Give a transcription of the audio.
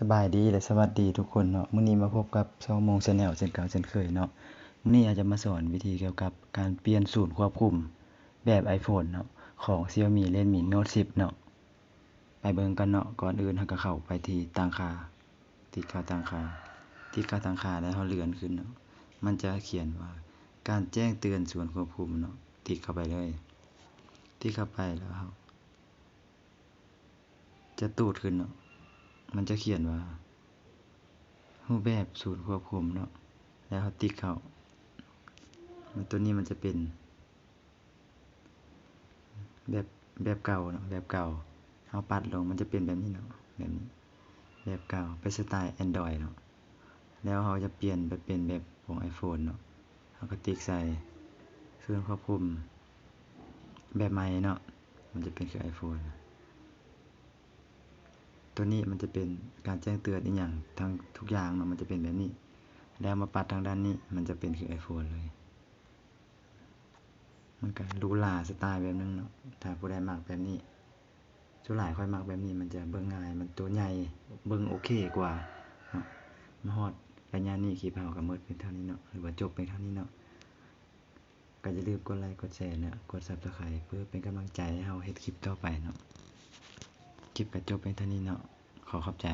สบายดีและสวัสดีทุกคนเนาะมื้อนี้มาพบกับช่องโมง Channel เช่นเก่าเช่นเคยเนาะมื้อนี้อาจจะมาสอนวิธีเกี่ยวกับการเปลี่ยนศูนย์ควบคุมแบบ iPhone เนาะของ Xiaomi Redmi Note 10 เนาะไปเบิ่งกันเนาะก่อนอื่นเราก็เข้าไปที่ตั้งค่าติดค่าตั้งค่าติดค่าตั้งค่าแล้วเราเลื่อนขึ้นเนาะมันจะเขียนว่าการแจ้งเตือนศูนย์ควบคุมเนาะติดเข้าไปเลยติดเข้าไปแล้วเราจะตูดขึ้นเนาะ มันจะเขียนว่ารูปแบบศูนย์ควบคุมเนาะ แล้วเราติ๊กเขาตัวนี้มันจะเป็น แบบแบบเก่าเนาะ แบบเก่าเราปัดลงมันจะเป็นแบบนี้เนาะ แบบนี้ แบบเก่าเป็นสไตล์ Android เนาะ แล้วเราจะเปลี่ยนไปเป็นแบบของ iPhone เนาะเราก็ติ๊กใส่ศูนย์ควบคุม แบบใหม่เนาะ มันจะเป็นคือ iPhone ตัวนี้มันจะเป็นการแจ้งเตือนอีกอย่างทั้งทุกอย่างเนาะมันจะเป็นแบบนี้ แล้วมาปัดทางด้านนี้มันจะเป็นคือ iPhone เลย มันก็หรูหราสไตล์แบบนึงเนาะถ้าผู้ใดมักแบบนี้ส่วนหลายค่อยมักแบบนี้มันจะเบิ่งง่าย มันตัวใหญ่เบิ่งโอเคกว่าเนาะมาฮอดระยะนี้คลิปเฮาก็หมดเพียงเท่านี้เนาะหรือว่าจบเพียงเท่านี้เนาะก็อย่าลืมกดไลค์กดแชร์เนาะกด Subscribe เพื่อเป็นกำลังใจให้เฮาเฮ็ดคลิปต่อไปเนาะคลิปก็จบเพียงเท่านี้เนาะ ขอขอบใจ